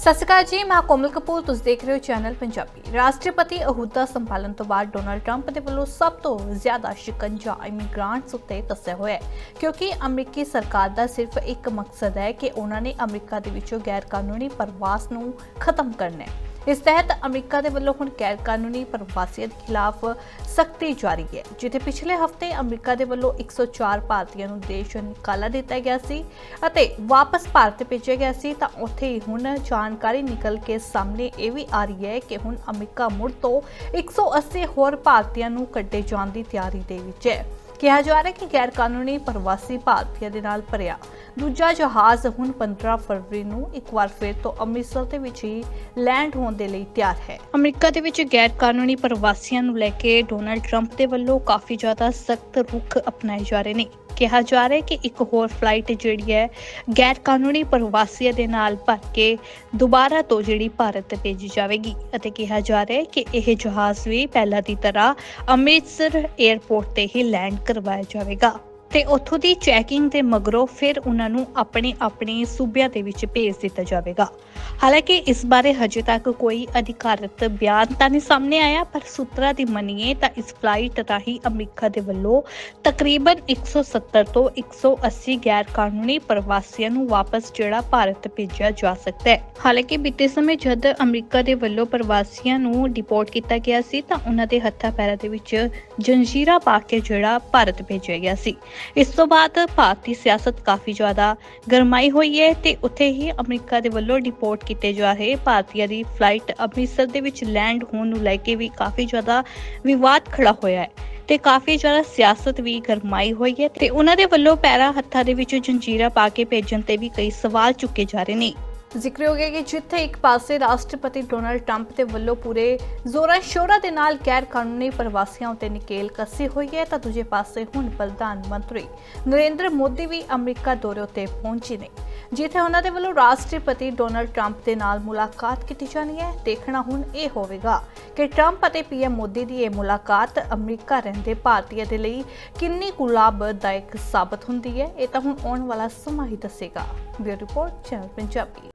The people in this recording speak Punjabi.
ਸਤਿ ਸ਼੍ਰੀ ਅਕਾਲ ਜੀ, ਮੈਂ ਕੋਮਲ ਕਪੂਰ, ਤੁਸੀਂ ਦੇਖ ਰਹੇ ਹੋ ਚੈਨਲ ਪੰਜਾਬੀ। ਰਾਸ਼ਟਰਪਤੀ ਅਹੁਦਾ ਸੰਭਾਲਣ ਤੋਂ ਬਾਅਦ ਡੋਨਲਡ ਟਰੰਪ ਦੇ ਵੱਲੋਂ ਸਭ ਤੋਂ ਜ਼ਿਆਦਾ ਸ਼ਿਕੰਜਾ ਇਮੀਗ੍ਰਾਂਟਸ ਉੱਤੇ ਦੱਸਿਆ ਹੋਇਆ ਹੈ। ਕਿਉਂਕਿ ਅਮਰੀਕੀ ਸਰਕਾਰ ਦਾ ਸਿਰਫ ਇੱਕ ਮਕਸਦ ਹੈ ਕਿ ਉਹਨਾਂ ਨੇ ਅਮਰੀਕਾ ਦੇ ਵਿੱਚੋਂ ਗੈਰ ਕਾਨੂੰਨੀ ਪ੍ਰਵਾਸ ਨੂੰ ਖਤਮ ਕਰਨਾ ਹੈ। ਇਸ ਤਹਿਤ ਅਮਰੀਕਾ ਦੇ ਵੱਲੋਂ ਹੁਣ ਗੈਰ ਕਾਨੂੰਨੀ ਪ੍ਰਵਾਸੀਆਂ ਦੇ ਖਿਲਾਫ ਸਖਤੀ ਜਾਰੀ ਹੈ, ਜਿੱਥੇ ਪਿਛਲੇ ਹਫ਼ਤੇ ਅਮਰੀਕਾ ਦੇ ਵੱਲੋਂ 104 ਭਾਰਤੀਆਂ ਨੂੰ ਦੇਸ਼ ਨਿਕਾਲਾ ਦਿੱਤਾ ਗਿਆ ਸੀ ਅਤੇ ਵਾਪਸ ਭਾਰਤ ਭੇਜਿਆ ਗਿਆ ਸੀ, ਤਾਂ ਉੱਥੇ ਹੀ ਹੁਣ ਜਾਣਕਾਰੀ ਨਿਕਲ ਕੇ ਸਾਹਮਣੇ ਇਹ ਵੀ ਆ ਰਹੀ ਹੈ ਕਿ ਹੁਣ ਅਮਰੀਕਾ ਮੁੜ ਤੋਂ 180 ਹੋਰ ਭਾਰਤੀਆਂ ਨੂੰ ਕੱਢੇ ਜਾਣ ਦੀ ਤਿਆਰੀ ਦੇ ਵਿੱਚ ਹੈ। ਕਿਹਾ ਜਾ ਰਿਹਾ ਕਿ ਗੈਰ ਕਾਨੂੰਨੀ ਪ੍ਰਵਾਸੀ ਭਾਰਤੀਆਂ ਦੇ ਨਾਲ ਭਰਿਆ ਦੂਜਾ ਜਹਾਜ਼ ਹੁਣ 15 ਫਰਵਰੀ ਨੂੰ ਇੱਕ ਵਾਰ ਫਿਰ ਤੋਂ ਅੰਮ੍ਰਿਤਸਰ ਦੇ ਵਿੱਚ ਹੀ ਲੈਂਡ ਹੋਣ ਦੇ ਲਈ ਤਿਆਰ ਹੈ। ਅਮਰੀਕਾ ਦੇ ਵਿੱਚ ਗੈਰ ਕਾਨੂੰਨੀ ਪ੍ਰਵਾਸੀਆਂ ਨੂੰ ਲੈ ਕੇ ਡੋਨਾਲਡ ਟਰੰਪ ਦੇ ਵੱਲੋਂ ਕਾਫੀ ਜ਼ਿਆਦਾ ਸਖਤ ਰੁਖ ਅਪਣਾਏ ਜਾ ਰਹੇ ਨੇ। ਕਿਹਾ ਜਾ ਰਿਹਾ ਹੈ ਕਿ ਇੱਕ ਹੋਰ ਫਲਾਈਟ ਜਿਹੜੀ ਹੈ ਗੈਰ ਕਾਨੂੰਨੀ ਪ੍ਰਵਾਸੀਆਂ ਦੇ ਨਾਲ ਭਰ ਕੇ ਦੁਬਾਰਾ ਤੋਂ ਜਿਹੜੀ ਭਾਰਤ ਭੇਜੀ ਜਾਵੇਗੀ ਅਤੇ ਕਿਹਾ ਜਾ ਰਿਹਾ ਹੈ ਕਿ ਇਹ ਜਹਾਜ਼ ਵੀ ਪਹਿਲਾਂ ਦੀ ਤਰ੍ਹਾਂ ਅੰਮ੍ਰਿਤਸਰ 에ਅਰਪੋਰਟ ਤੇ ਹੀ ਲੈਂਡ ਕਰਵਾਇਆ ਜਾਵੇਗਾ। ਤੇ ਉੱਥੋਂ ਦੀ ਚੈਕਿੰਗ ਦੇ ਮਗਰੋਂ ਫਿਰ ਉਹਨਾਂ ਨੂੰ ਆਪਣੇ ਆਪਣੇ ਸੂਬਿਆਂ ਦੇ ਵਿੱਚ ਭੇਜ ਦਿੱਤਾ ਜਾਵੇਗਾ। ਹਾਲਾਂਕਿ ਇਸ ਬਾਰੇ ਹਜੇ ਤੱਕ ਕੋਈ ਅਧਿਕਾਰਤ ਬਿਆਨ ਤਾਂ ਨਹੀਂ ਸਾਹਮਣੇ ਆਇਆ, ਪਰ ਸੂਤਰਾਂ ਦੀ ਮੰਨੀਏ ਤਾਂ ਇਸ ਫਲਾਈਟ ਰਾਹੀਂ ਅਮਰੀਕਾ ਦੇ ਵੱਲੋਂ ਤਕਰੀਬਨ 170 ਤੋਂ 180 ਗੈਰ ਕਾਨੂੰਨੀ ਪ੍ਰਵਾਸੀਆਂ ਨੂੰ ਵਾਪਸ ਜਿਹੜਾ ਭਾਰਤ ਭੇਜਿਆ ਜਾ ਸਕਦਾ ਹੈ। ਹਾਲਾਂਕਿ ਬੀਤੇ ਸਮੇਂ ਜਦ ਅਮਰੀਕਾ ਦੇ ਵੱਲੋਂ ਪ੍ਰਵਾਸੀਆਂ ਨੂੰ ਡਿਪੋਰਟ ਕੀਤਾ ਗਿਆ ਸੀ, ਤਾਂ ਉਹਨਾਂ ਦੇ ਹੱਥਾਂ ਪੈਰਾਂ ਦੇ ਵਿੱਚ ਜੰਜੀਰਾ ਪਾ ਕੇ ਜਿਹੜਾ ਭਾਰਤ ਭੇਜਿਆ ਗਿਆ ਸੀ। ਇਸ ਤੋਂ ਬਾਅਦ ਭਾਰਤੀ ਸਿਆਸਤ ਕਾਫੀ ਜ਼ਿਆਦਾ ਗਰਮਾਈ ਹੋਈ ਹੈ ਤੇ ਉੱਥੇ ਹੀ ਅਮਰੀਕਾ ਦੇ ਵੱਲੋਂ ਡਿਪੋਰਟ ਕੀਤੇ ਜਾ ਰਹੇ। ਭਾਰਤੀਆਂ ਦੀ ਫਲਾਈਟ ਅੰਮ੍ਰਿਤਸਰ ਦੇ ਵਿੱਚ ਲੈਂਡ ਹੋਣ ਨੂੰ ਲੈ ਕੇ ਵੀ ਕਾਫੀ ਜ਼ਿਆਦਾ ਵਿਵਾਦ ਖੜਾ ਹੋਇਆ ਹੈ ਤੇ ਕਾਫੀ ਜ਼ਿਆਦਾ ਸਿਆਸਤ ਵੀ ਗਰਮਾਈ ਹੋਈ ਹੈ ਤੇ ਉਹਨਾਂ ਦੇ ਵੱਲੋਂ ਪੈਰਾਂ ਹੱਥਾਂ ਦੇ ਵਿੱਚ ਜੰਜੀਰਾ ਪਾ ਕੇ ਭੇਜਣ ਤੇ ਵੀ ਕਈ ਸਵਾਲ ਚੁੱਕੇ ਜਾ ਰਹੇ ਨੇ। ਜ਼ਿਕਰਯੋਗ ਹੈ ਕਿ ਜਿੱਥੇ ਇੱਕ ਪਾਸੇ ਰਾਸ਼ਟਰਪਤੀ ਡੋਨਲਡ ਟਰੰਪ ਦੇ ਵੱਲੋਂ ਪੂਰੇ ਜ਼ੋਰਾਂ ਸ਼ੋਰਾਂ ਦੇ ਨਾਲ ਗੈਰ ਕਾਨੂੰਨੀ ਪ੍ਰਵਾਸੀਆਂ ਉੱਤੇ ਨਕੇਲ ਕੱਸੀ ਹੋਈ ਹੈ, ਤਾਂ ਦੂਜੇ ਪਾਸੇ ਹੁਣ ਪ੍ਰਧਾਨ ਮੰਤਰੀ ਨਰਿੰਦਰ ਮੋਦੀ ਵੀ ਅਮਰੀਕਾ ਦੌਰੇ ਉੱਤੇ ਪਹੁੰਚੇ ਨੇ, ਜਿੱਥੇ ਉਹਨਾਂ ਦੇ ਵੱਲੋਂ ਰਾਸ਼ਟਰਪਤੀ ਡੋਨਲਡ ਟਰੰਪ ਦੇ ਨਾਲ ਮੁਲਾਕਾਤ ਕੀਤੀ ਜਾਣੀ ਹੈ। ਦੇਖਣਾ ਹੁਣ ਇਹ ਹੋਵੇਗਾ ਕਿ ਟਰੰਪ ਅਤੇ ਪੀਐਮ ਮੋਦੀ ਦੀ ਇਹ ਮੁਲਾਕਾਤ ਅਮਰੀਕਾ ਰਹਿੰਦੇ ਭਾਰਤੀਆਂ ਦੇ ਲਈ ਕਿੰਨੀ ਕੁ ਲਾਭਦਾਇਕ ਸਾਬਤ ਹੁੰਦੀ ਹੈ, ਇਹ ਤਾਂ ਹੁਣ ਆਉਣ ਵਾਲਾ ਸਮਾਂ ਹੀ ਦੱਸੇਗਾ। Bureau report, channel Punjabi.